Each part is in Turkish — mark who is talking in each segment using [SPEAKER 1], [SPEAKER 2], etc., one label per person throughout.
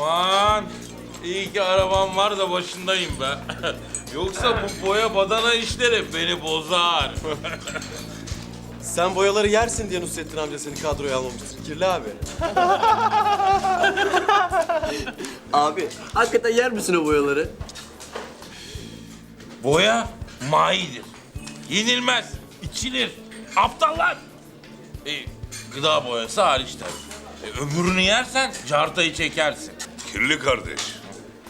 [SPEAKER 1] Aman iyi ki arabam var da başındayım be. Yoksa bu boya badana işleri beni bozar.
[SPEAKER 2] Sen boyaları yersin diye Nusrettin amca seni kadroya almamıştır. Kirli abi.
[SPEAKER 3] Abi hakikaten yer misin o boyaları?
[SPEAKER 1] Boya maidir. Yenilmez, içilir. Aptallar. E, gıda boyası hariç tabii. E, öbürünü yersen cartayı çekersin.
[SPEAKER 4] Kirli kardeş.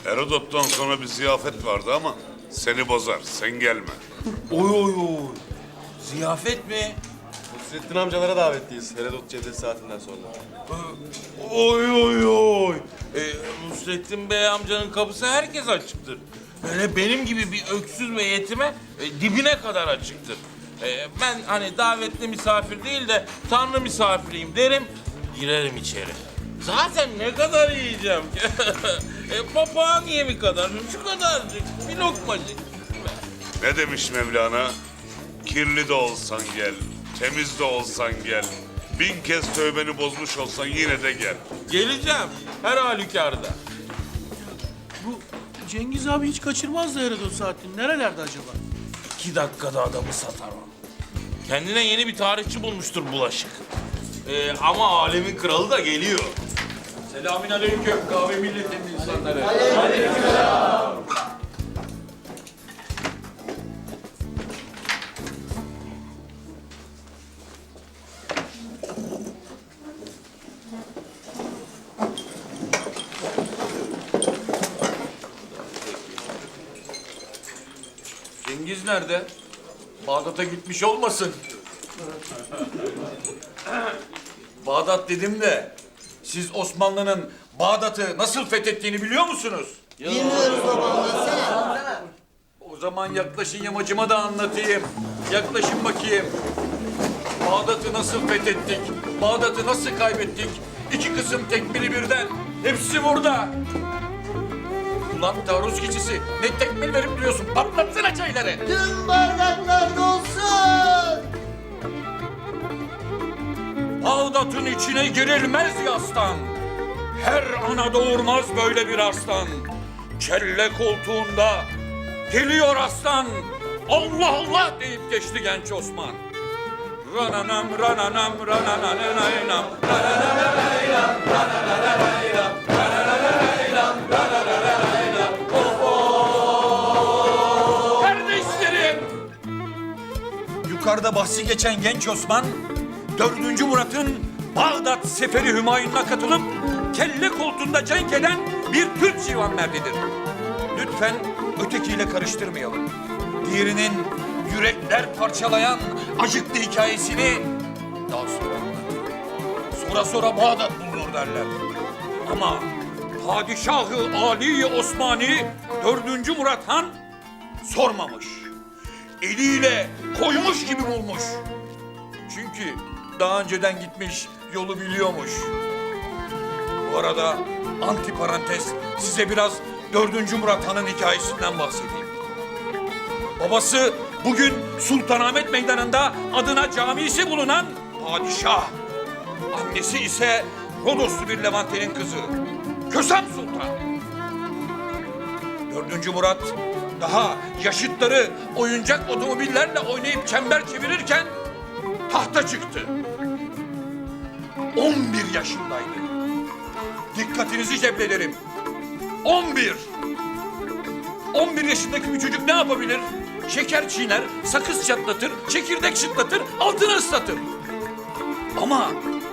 [SPEAKER 4] Herodot'tan sonra bir ziyafet vardı ama seni bozar. Sen gelme.
[SPEAKER 1] Oy oy oy. Ziyafet mi?
[SPEAKER 2] Nusrettin amcalara davetliyiz. Herodot cedel saatinden sonra.
[SPEAKER 1] Oy oy oy. E, Nusrettin Bey amcanın kapısı herkes açıktır. Böyle benim gibi bir öksüz ve yetime e, dibine kadar açıktır. E, ben hani davetli misafir değil de tanrı misafiriyim derim, girerim içeri. Zaten ne kadar yiyeceğim ki? e, papağan yemi kadar, şu kadarcık, bir lokmacık.
[SPEAKER 4] Ne demiş Mevlana? Kirli de olsan gel, temiz de olsan gel. Bin kez tövbeni bozmuş olsan yine de gel.
[SPEAKER 1] Geleceğim her halükarda.
[SPEAKER 5] Bu Cengiz abi hiç kaçırmazdı Herodot saatini. Nerelerde acaba?
[SPEAKER 1] İki dakikada adamı satar o. Kendine yeni bir tarihçi bulmuştur bulaşık. Ee, ama alemin kralı da geliyor.
[SPEAKER 6] Selamünaleyküm kahve milletinin insanları. Cengiz nerede? Bağdat'a gitmiş olmasın. Bağdat dedim de siz Osmanlı'nın Bağdat'ı nasıl fethettiğini biliyor musunuz?
[SPEAKER 7] Bilmiyoruz baba anlatsana.
[SPEAKER 6] O zaman yaklaşın yamacıma da anlatayım. Yaklaşın bakayım. Bağdat'ı nasıl fethettik? Bağdat'ı nasıl kaybettik? İki kısım tekmili birden. Hepsi burada. Ulan taarruz keçisi. Ne tekmil verip duruyorsun? Patlatsana çayları.
[SPEAKER 7] Tüm bardaklar
[SPEAKER 6] Bağdat'ın içine girilmez yastan. Her ana doğurmaz böyle bir aslan. Kelle koltuğunda geliyor aslan. Allah Allah deyip geçti genç Osman. Rananam rananam ranananam Kardeşlerim! Yukarıda bahsi geçen genç Osman, 4. Murat'ın Bağdat Seferi Hümayun'una katılıp kelle koltuğunda cenk eden bir Türk civanmerdidir. Lütfen ötekiyle karıştırmayalım. Diğerinin yürekler parçalayan acıklı hikayesini daha sonra. Sonra sonra Bağdat bulunur derler. Ama Padişahı Ali Osmani 4. Murat Han sormamış. Eliyle koymuş gibi bulmuş. Çünkü daha önceden gitmiş, yolu biliyormuş. Bu arada anti parantez size biraz 4. Murat Han'ın hikayesinden bahsedeyim. Babası bugün Sultanahmet Meydanı'nda adına camisi bulunan padişah. Annesi ise Rodoslu bir Levante'nin kızı. Kösem Sultan. Dördüncü Murat daha yaşıtları oyuncak otomobillerle oynayıp çember çevirirken tahta çıktı. 11 yaşındaydı. Dikkatinizi ceblederim. 11. 11 yaşındaki bir çocuk ne yapabilir? Şeker çiğner, sakız çatlatır, çekirdek çıtlatır, altını ıslatır. Ama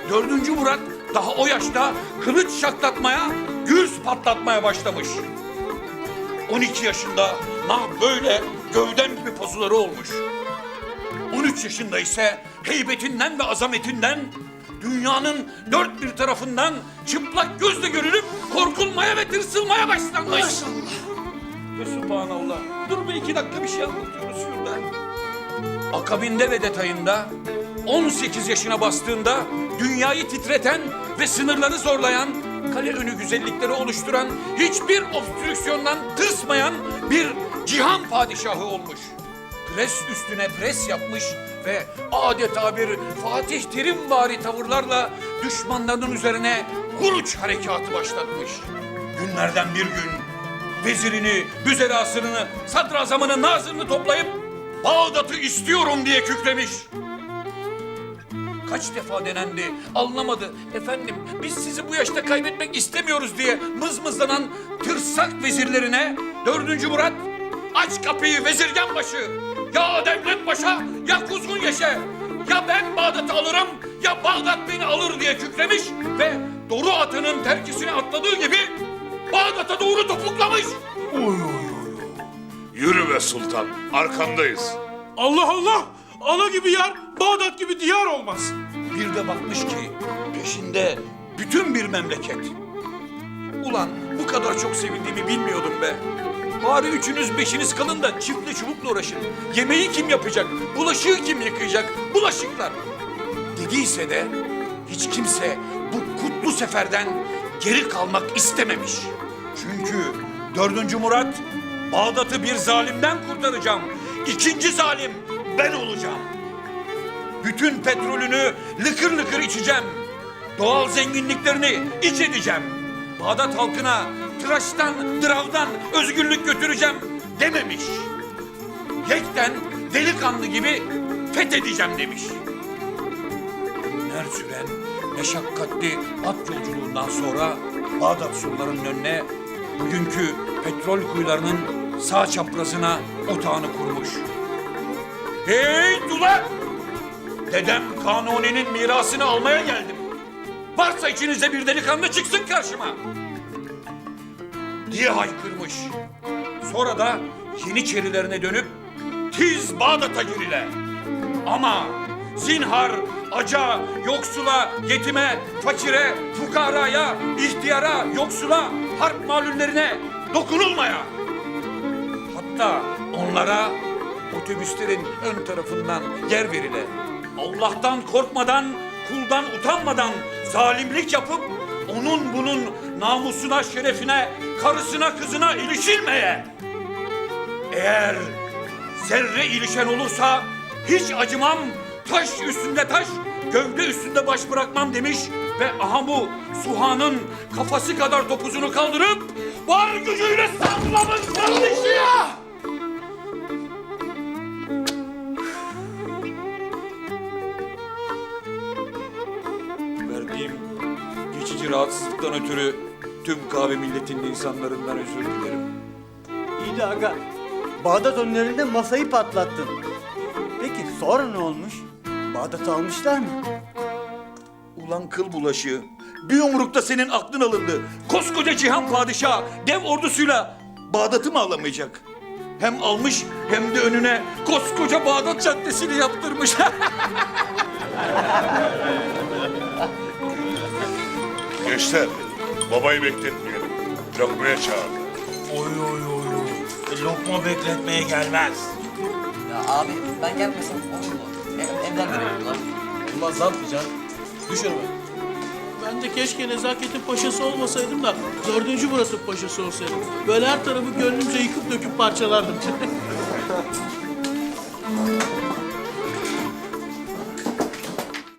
[SPEAKER 6] dördüncü Murat daha o yaşta kılıç şaklatmaya, gürz patlatmaya başlamış. 12 yaşında nah böyle gövdem gibi pozuları olmuş. 13 yaşında ise heybetinden ve azametinden dünyanın dört bir tarafından çıplak gözle görülüp korkulmaya ve tırsılmaya başlanmış. Maşallah. Ve subhanallah. Dur bir iki dakika bir şey anlatıyoruz şurada. Akabinde ve detayında 18 yaşına bastığında dünyayı titreten ve sınırları zorlayan, kale önü güzellikleri oluşturan, hiçbir obstrüksiyondan tırsmayan bir cihan padişahı olmuş. Pres üstüne pres yapmış ve adeta bir Fatih Terim vari tavırlarla düşmanlarının üzerine Huruç harekatı başlatmış. Günlerden bir gün vezirini, büzerasını, sadrazamını, nazırını toplayıp Bağdat'ı istiyorum diye kükremiş. Kaç defa denendi, anlamadı. Efendim biz sizi bu yaşta kaybetmek istemiyoruz diye mızmızlanan tırsak vezirlerine dördüncü Murat aç kapıyı vezirgen başı. Ya devlet başa ya kuzgun yeşe. Ya ben Bağdat'ı alırım ya Bağdat beni alır diye kükremiş ve Doru atının terkisine atladığı gibi Bağdat'a doğru topuklamış.
[SPEAKER 4] Yürü be sultan, arkandayız.
[SPEAKER 5] Allah Allah! Ana gibi yer, Bağdat gibi diyar olmaz.
[SPEAKER 6] Bir de bakmış ki peşinde bütün bir memleket. Ulan bu kadar çok sevildiğimi bilmiyordum be. Bari üçünüz beşiniz kalın da çiftli çubukla uğraşın. Yemeği kim yapacak? Bulaşığı kim yıkayacak? Bulaşıklar. Dediyse de hiç kimse bu kutlu seferden geri kalmak istememiş. Çünkü dördüncü Murat Bağdat'ı bir zalimden kurtaracağım. İkinci zalim ben olacağım. Bütün petrolünü lıkır lıkır içeceğim. Doğal zenginliklerini iç edeceğim. Bağdat halkına tıraştan, dravdan özgürlük götüreceğim dememiş. Yekten delikanlı gibi fethedeceğim demiş. Günler süren meşakkatli at yolculuğundan sonra Bağdat surlarının önüne bugünkü petrol kuyularının sağ çaprazına otağını kurmuş. Hey Dula! Dedem Kanuni'nin mirasını almaya geldim. Varsa içinizde bir delikanlı çıksın karşıma. Diye haykırmış. Sonra da Yeniçerilerine dönüp tiz Bağdat'a girile. Ama zinhar, aca, yoksula, yetime, fakire, fukaraya, ihtiyara, yoksula, harp malullerine dokunulmaya. Hatta onlara otobüslerin ön tarafından yer verile. Allah'tan korkmadan, kuldan utanmadan zalimlik yapıp onun bunun namusuna, şerefine, karısına, kızına ilişilmeye. Eğer zerre ilişen olursa hiç acımam, taş üstünde taş, gövde üstünde baş bırakmam demiş ve aha bu Suhan'ın kafası kadar topuzunu kaldırıp var gücüyle sallamış kardeşi. Verdiğim rahatsızlıktan ötürü tüm kahve milletinin insanlarından özür dilerim.
[SPEAKER 8] İyi de aga, Bağdat önlerinde masayı patlattın. Peki sonra ne olmuş? Bağdat'ı almışlar mı?
[SPEAKER 6] Ulan kıl bulaşığı. Bir yumrukta senin aklın alındı. Koskoca cihan padişahı dev ordusuyla Bağdat'ı mı alamayacak? Hem almış hem de önüne koskoca Bağdat Caddesi'ni yaptırmış.
[SPEAKER 4] Gençler, babayı bekletmeyelim. Lokmaya çağırdı.
[SPEAKER 1] Oy oy oy oy. Lokma bekletmeye gelmez.
[SPEAKER 3] Ya abi ben gelmesem olur mu? Ev, evden verelim lan.
[SPEAKER 2] Olmaz lan Fican. Düş önüme.
[SPEAKER 5] Ben de keşke nezaketin paşası olmasaydım da dördüncü Murat'ın paşası olsaydım. Böyle her tarafı gönlümce yıkıp döküp parçalardım.